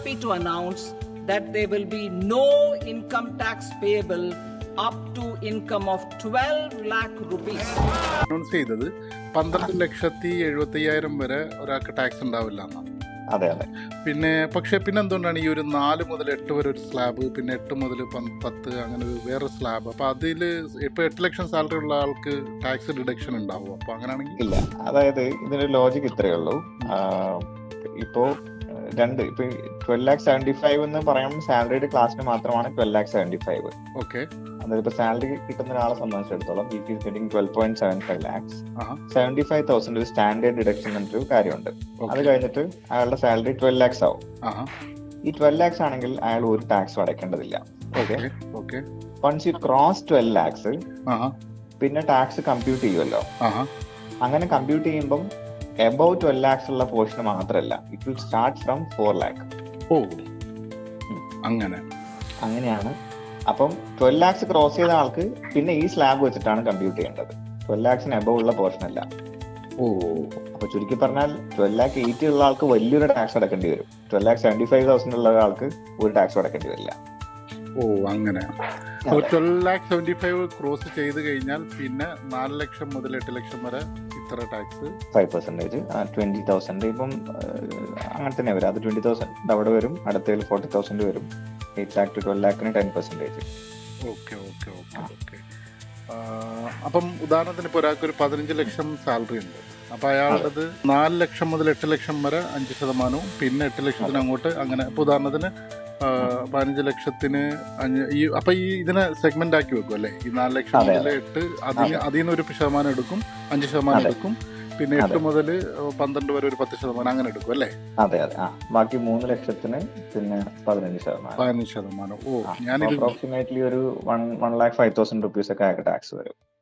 happy to announce that there will be no income tax payable up to income of 12 lakh rupees. Announce ചെയ്തത് പന്ത്രണ്ട് ലക്ഷത്തി എഴുപത്തി അയ്യായിരം വരെ ഒരാൾക്ക് ടാക്സ് ഉണ്ടാവില്ല എന്നാണ്. അതെ അതെ. പിന്നെ പക്ഷെ പിന്നെ എന്തുകൊണ്ടാണ് ഈ ഒരു നാല് മുതൽ എട്ട് വരെ ഒരു സ്ലാബ് പിന്നെ എട്ട് മുതൽ പത്ത് അങ്ങനെ ഒരു വേറെ സ്ലാബ് അപ്പൊ അതിൽ ഇപ്പൊ എട്ട് ലക്ഷം സാലറി ഉള്ള ആൾക്ക് ടാക്സ് ഡിഡക്ഷൻ ഉണ്ടാവും. അപ്പൊ അങ്ങനെയാണെങ്കിൽ ഇല്ല അതായത് ഇതിന്റെ ലോജിക് ഇത്രയേ ഉള്ളൂ. ഇപ്പോ രണ്ട്. ഇപ്പൊ ട്വൽവ് ലാക്ക് സെവന്റി ഫൈവ് എന്ന് പറയുമ്പോൾ സാലറിയുടെ ക്ലാസ്സിന് മാത്രമാണ് twelve lakh seventy five okay അതായത് ഇപ്പൊ സാലറി കിട്ടുന്ന ഒരാളെ സംബന്ധിച്ചിടത്തോളം ഈ is getting twelve point seven five lakhs. Seventy five thousand ഒരു സ്റ്റാൻഡേർഡ് ഡിഡക്ഷൻ എന്നൊരു കാര്യമുണ്ട്. അത് കഴിഞ്ഞിട്ട് അയാളുടെ സാലറി ട്വൽവ് ലാക്സ് ആവും. ഈ ട്വൽവ് ലാക്സ് ആണെങ്കിൽ അയാൾ ഒരു tax അടയ്ക്കേണ്ടതില്ല. Okay okay once you cross twelve lakhs പിന്നെ ടാക്സ് കമ്പ്യൂട്ട് ചെയ്യുമല്ലോ അങ്ങനെ കമ്പ്യൂട്ട് ചെയ്യുമ്പം എബവ് ട്വൽവ് ലാക്സ് ഉള്ള പോർഷൻ മാത്രമല്ല it will start from four lakh ഓ. അങ്ങനെ. അങ്ങനെയാണ്. അപ്പം ട്വൽവ് ലാക്സ് ക്രോസ് ചെയ്ത ആൾക്ക് പിന്നെ ഈ സ്ലാബ് വെച്ചിട്ടാണ് കമ്പ്യൂട്ട് ചെയ്യേണ്ടത്. ട്വൽവ് ലാക്സിന് എബവ് ഉള്ള പോർഷൻ അല്ല. ഓ. അപ്പൊ ചുരുക്കി പറഞ്ഞാൽ ട്വൽവ് ലാക്ക് എയ്റ്റി ഉള്ള ആൾക്ക് വലിയൊരു ടാക്സ് അടക്കേണ്ടി വരും. Twelve lakh seventy five thousand ഉള്ള ഒരാൾക്ക് ഒരു ടാക്സ് അടക്കേണ്ടി വരില്ല. ഓ അങ്ങനെ. Twelve lakh seventy five cross ചെയ്ത് കഴിഞ്ഞാൽ പിന്നെ നാല് ലക്ഷം മുതൽ എട്ട് ലക്ഷം വരെ ഇത്ര tax five percentage twenty thousand ഇപ്പം അങ്ങനെ തന്നെ വരും. അത് ട്വന്റി തൗസൻഡ് അവിടെ വരും. അടുത്തതിൽ ഫോർട്ടി തൗസൻഡ് വരും. Eight lakh to twelve ലാക്കിന് ten percentage okay okay okay okay അപ്പം ഉദാഹരണത്തിന് ഇപ്പോൾ ഒരാൾക്ക് ഒരു പതിനഞ്ച് ലക്ഷം സാലറി ഉണ്ട്. അപ്പൊ അയാളുടേത് നാല് ലക്ഷം മുതൽ എട്ട് ലക്ഷം വരെ അഞ്ച് ശതമാനവും പിന്നെ എട്ട് ലക്ഷത്തിന് അങ്ങോട്ട് അങ്ങനെ. ഇപ്പൊ ഉദാഹരണത്തിന് പതിനഞ്ച് ലക്ഷത്തിന് അഞ്ച് ഈ അപ്പൊ ഈ ഇതിനെ സെഗ്മെന്റ് ആക്കി വെക്കും അല്ലേ? ഈ നാല് ലക്ഷം മുതൽ എട്ട് അതിന് അതിൽ നിന്ന് ഒരു ശതമാനം എടുക്കും അഞ്ച് ശതമാനം എടുക്കും പിന്നെ എട്ട് മുതൽ പന്ത്രണ്ട് വരെ ഒരു പത്ത് ശതമാനം അങ്ങനെ എടുക്കും അല്ലേ? അതെ അതെ. ആ ബാക്കി മൂന്ന് ലക്ഷത്തിന് പിന്നെ പതിനഞ്ച് ശതമാനം. പതിനഞ്ച് ശതമാനം. ഓ ഞാൻ അപ്രോക്സിമേറ്റ്ലി ഒരു one one lakh five thousand rupees ഒക്കെ ആയിട്ട് ടാക്സ് വരും.